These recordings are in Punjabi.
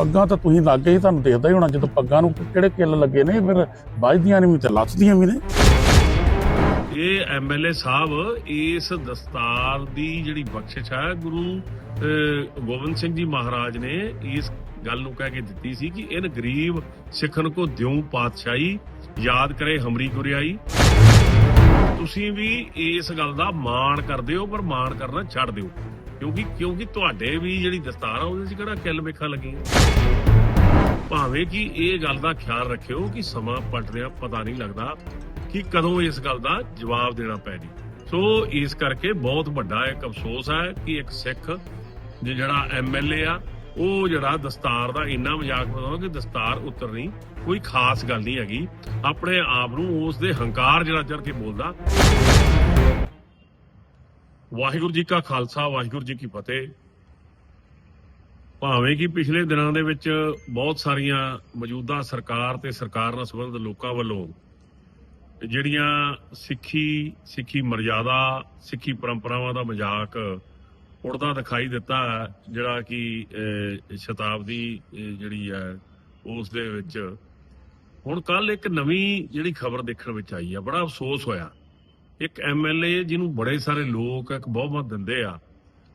ਪੱਗਾਂ ਤਾਂ ਤੁਸੀਂ ਲੱਗੇ ਹੀ ਤੁਹਾਨੂੰ ਦੇਖਦਾ ਹੀ ਹੋਣਾ ਜਦੋਂ ਪੱਗਾਂ ਨੂੰ ਕਿਹੜੇ ਕਿੱਲ ਲੱਗੇ ਨੇ, ਫਿਰ ਵੱਜਦੀਆਂ ਨਹੀਂ ਵੀ ਤੇ ਲੱਥਦੀਆਂ ਵੀ ਨੇ। ਇਹ ਐਮਐਲਏ ਸਾਹਿਬ ਇਸ ਦਸਤਾਰ ਦੀ ਜਿਹੜੀ ਬਖਸ਼ਿਸ਼ ਹੈ ਗੁਰੂ ਗੋਬਿੰਦ ਸਿੰਘ ਜੀ ਮਹਾਰਾਜ ਨੇ ਇਸ ਗੱਲ ਨੂੰ ਕਹਿ ਕੇ ਦਿੱਤੀ ਸੀ ਕਿ ਇਹਨ ਗਰੀਬ ਸਿੱਖਣ ਕੋ ਦਿਉ ਪਾਤਸ਼ਾਹੀ, ਯਾਦ ਕਰੇ ਹਮਰੀ ਗੁਰਿਆਈ। ਤੁਸੀਂ ਵੀ ਇਸ ਗੱਲ ਦਾ ਮਾਣ ਕਰਦੇ ਹੋ, ਪਰ ਮਾਣ ਕਰਨਾ ਛੱਡ ਦਿਓ। ਕਿਉਂਕਿ ਕਿਉਂਕਿ ਤੁਹਾਡੇ ਵੀ ਜਿਹੜੀ ਦਸਤਾਰ ਆ, ਉਹਦੇ 'ਚ ਕਿਹੜਾ ਕਿੱਲ ਮੇਖਾਂ ਲੱਗੀਆਂ ਭਾਵੇਂ ਕਿ ਇਹ ਗੱਲ ਦਾ ਖਿਆਲ ਰੱਖਿਓ ਕਿ ਸਮਾਂ ਪਲਟਦਿਆਂ ਪਤਾ ਨਹੀਂ ਲੱਗਦਾ ਕਿ ਕਦੋਂ ਇਸ ਗੱਲ ਦਾ ਜਵਾਬ ਦੇਣਾ ਪੈ ਜੀ ਸੋ ਇਸ ਕਰਕੇ ਬਹੁਤ ਵੱਡਾ ਇੱਕ ਅਫਸੋਸ ਹੈ ਕਿ ਇੱਕ ਸਿੱਖ ਜੇ ਜਿਹੜਾ ਐਮਐਲਏ ਆ, ਉਹ ਜਿਹੜਾ ਦਸਤਾਰ ਦਾ ਇੰਨਾ ਮਜ਼ਾਕ ਬਣਾਉਂਦਾ ਕਿ ਦਸਤਾਰ ਉਤਰਨੀ ਕੋਈ ਖਾਸ ਗੱਲ ਨਹੀਂ ਹੈਗੀ। ਆਪਣੇ ਆਪ ਨੂੰ ਉਸ ਦੇ ਹੰਕਾਰ ਜਿਹੜਾ ਚੜ ਕੇ ਬੋਲਦਾ। ਵਾਹਿਗੁਰੂ ਜੀ ਕਾ ਖਾਲਸਾ ਵਾਹਿਗੁਰੂ ਜੀ ਕੀ ਫਤਿਹ। ਭਾਵੇਂ ਕਿ ਪਿਛਲੇ ਦਿਨਾਂ ਦੇ ਵਿੱਚ ਬਹੁਤ ਸਾਰੀਆਂ ਮੌਜੂਦਾ ਸਰਕਾਰ ਤੇ ਸਰਕਾਰ ਨਾਲ ਸੰਬੰਧਿਤ ਲੋਕਾਂ ਵੱਲੋਂ ਜਿਹੜੀਆਂ ਸਿੱਖੀ ਸਿੱਖੀ ਮਰਜ਼ਾਦਾ ਸਿੱਖੀ ਪਰੰਪਰਾਵਾਂ ਦਾ ਮਜ਼ਾਕ ਉੜਦਾ ਦਿਖਾਈ ਦਿੱਤਾ ਹੈ, ਜਿਹੜਾ ਕਿ ਸ਼ਤਾਬਦੀ ਜਿਹੜੀ ਹੈ ਉਸ ਦੇ ਵਿੱਚ। ਹੁਣ ਕੱਲ ਇੱਕ ਨਵੀਂ ਜਿਹੜੀ ਖਬਰ ਦੇਖਣ ਵਿੱਚ ਆਈ ਹੈ ਬੜਾ ਅਫਸੋਸ ਹੋਇਆ। ਇੱਕ ਐਮਐਲਏ ਜਿਹਨੂੰ ਬੜੇ ਸਾਰੇ ਲੋਕ ਇੱਕ ਬਹੁਮਤ ਦਿੰਦੇ ਆ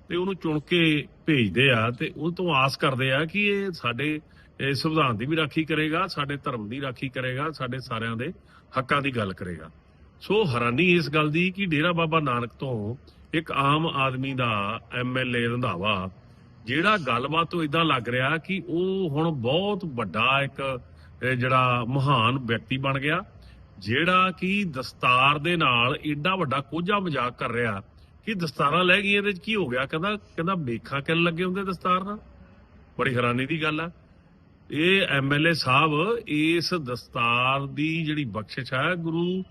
ਤੇ ਉਹਨੂੰ ਚੁਣ ਕੇ ਭੇਜਦੇ ਆ ਤੇ ਉਹ ਤੋਂ ਆਸ ਕਰਦੇ ਆ ਕਿ ਇਹ ਸਾਡੇ ਸੰਵਿਧਾਨ ਦੀ ਵੀ ਰਾਖੀ ਕਰੇਗਾ, ਸਾਡੇ ਧਰਮ ਦੀ ਰਾਖੀ ਕਰੇਗਾ, ਸਾਡੇ ਸਾਰਿਆਂ ਦੇ ਹੱਕਾਂ ਦੀ ਗੱਲ ਕਰੇਗਾ। ਸੋ ਹੈਰਾਨੀ ਇਸ ਗੱਲ ਦੀ ਕਿ ਡੇਰਾ ਬਾਬਾ ਨਾਨਕ ਤੋਂ ਇੱਕ ਆਮ ਆਦਮੀ ਦਾ ਐਮਐਲਏ ਰੰਧਾਵਾ, ਜਿਹੜਾ ਗੱਲਬਾਤ ਤੋਂ ਇਦਾਂ ਲੱਗ ਰਿਹਾ ਕਿ ਉਹ ਹੁਣ ਬਹੁਤ ਵੱਡਾ ਇੱਕ ਜਿਹੜਾ ਮਹਾਨ ਵਿਅਕਤੀ ਬਣ ਗਿਆ। ਜਿਹੜਾ ਕਿ ਦਸਤਾਰ ਦੇ ਨਾਲ ਏਡਾ ਵੱਡਾ ਕੋਝਾ ਮਜ਼ਾਕ ਕਰ ਰਿਹਾ ਕਿ ਦਸਤਾਰਾਂ ਲੈ ਗਈਆਂ ਇਹਦੇ ਚ ਕੀ ਹੋ ਗਿਆ? ਕਹਿੰਦਾ ਕਹਿੰਦਾ ਮੇਖਾਂ ਕਿੱਲ ਲੱਗੇ ਹੁੰਦੇ ਦਸਤਾਰ ਨਾਲ। ਬੜੀ ਹੈਰਾਨੀ ਦੀ ਗੱਲ ਆ। ਇਹ ਐਮਐਲਏ ਸਾਹਿਬ ਇਸ ਦਸਤਾਰ ਦੀ ਜਿਹੜੀ ਬਖਸ਼ਿਸ਼ ਹੈ ਗੁਰੂ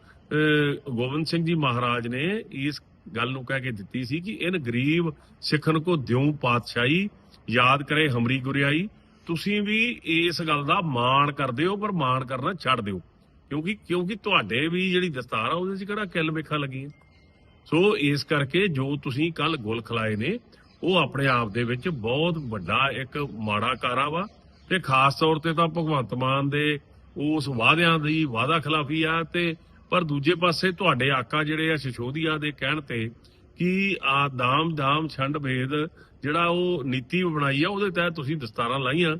ਗੋਬਿੰਦ ਸਿੰਘ ਜੀ ਮਹਾਰਾਜ ਨੇ ਇਸ ਗੱਲ ਨੂੰ ਕਹਿ ਕੇ ਦਿੱਤੀ ਸੀ ਕਿ ਇਹਨ ਗਰੀਬ ਸਿੱਖਣ ਕੋ ਦਿਉ ਪਾਤਸ਼ਾਹੀ, ਯਾਦ ਕਰੇ ਹਮਰੀ ਗੁਰਿਆਈ। ਤੁਸੀਂ ਵੀ ਇਸ ਗੱਲ ਦਾ ਮਾਣ ਕਰਦੇ ਹੋ, ਪਰ ਮਾਣ ਕਰਨਾ ਛੱਡ ਦਿਓ। ਕਿਉਂਕਿ ਕਿਉਂਕਿ ਤੁਹਾਡੇ ਵੀ ਜਿਹੜੀ ਦਸਤਾਰ ਆ, ਉਹਦੇ 'ਚ ਕਿਹੜਾ ਕਿੱਲ ਮੇਖਾਂ ਲੱਗੀਆਂ? ਸੋ ਇਸ ਕਰਕੇ ਜੋ ਤੁਸੀਂ ਕੱਲ ਗੁਲ ਖਲਾਏ ਨੇ, ਉਹ ਆਪਣੇ ਆਪ ਦੇ ਵਿੱਚ ਬਹੁਤ ਵੱਡਾ ਇੱਕ ਮਾੜਾ ਕਾਰਾ ਵਾ ਤੇ ਖਾਸ ਤੌਰ ਤੇ ਤਾਂ ਭਗਵੰਤ ਮਾਨ ਦੇ ਉਸ ਵਾਅਦਿਆਂ ਦੀ ਵਾਅਦਾ ਖਿਲਾਫੀ ਆ ਤੇ ਪਰ ਦੂਜੇ ਪਾਸੇ ਤੁਹਾਡੇ ਆਕਾ ਜਿਹੜੇ ਆ ਸ਼ਸ਼ੋਦੀਆ ਦੇ ਕਹਿਣ ਤੇ ਕਿ ਆ ਦਾਮ ਦਾਮ ਛੰਡ ਭੇਦ ਜਿਹੜਾ ਉਹ ਨੀਤੀ ਬਣਾਈ ਆ, ਉਹਦੇ ਤਹਿਤ ਤੁਸੀਂ ਦਸਤਾਰਾਂ ਲਾਈਆਂ।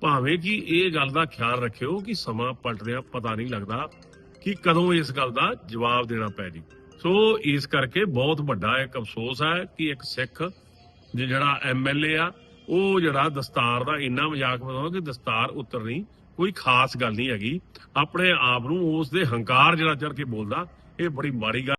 ਭਾਵੇਂ ਕਿ ਇਹ ਗੱਲ ਦਾ ਖਿਆਲ ਰੱਖਿਓ ਕਿ ਸਮਾਂ ਪਲਟਦਿਆਂ ਪਤਾ ਨਹੀਂ ਲੱਗਦਾ ਕਿ ਕਦੋਂ ਇਸ ਗੱਲ ਦਾ ਜਵਾਬ ਦੇਣਾ ਪੈ ਜੀ। ਸੋ ਇਸ ਕਰਕੇ ਬਹੁਤ ਵੱਡਾ ਇੱਕ ਅਫਸੋਸ ਹੈ ਕਿ ਇੱਕ ਸਿੱਖ, ਜੇ ਜਿਹੜਾ ਐਮਐਲਏ ਆ, ਉਹ ਜਿਹੜਾ ਦਸਤਾਰ ਦਾ ਇੰਨਾ ਮਜ਼ਾਕ ਬਣਾਉਂਦਾ ਕਿ ਦਸਤਾਰ ਉਤਰਨੀ ਕੋਈ ਖਾਸ ਗੱਲ ਨਹੀਂ ਹੈਗੀ। ਆਪਣੇ ਆਪ ਨੂੰ ਉਸ ਦੇ ਹੰਕਾਰ ਜਿਹੜਾ ਚੜ ਕੇ ਬੋਲਦਾ, ਇਹ ਬੜੀ ਮਾੜੀ ਗੱਲ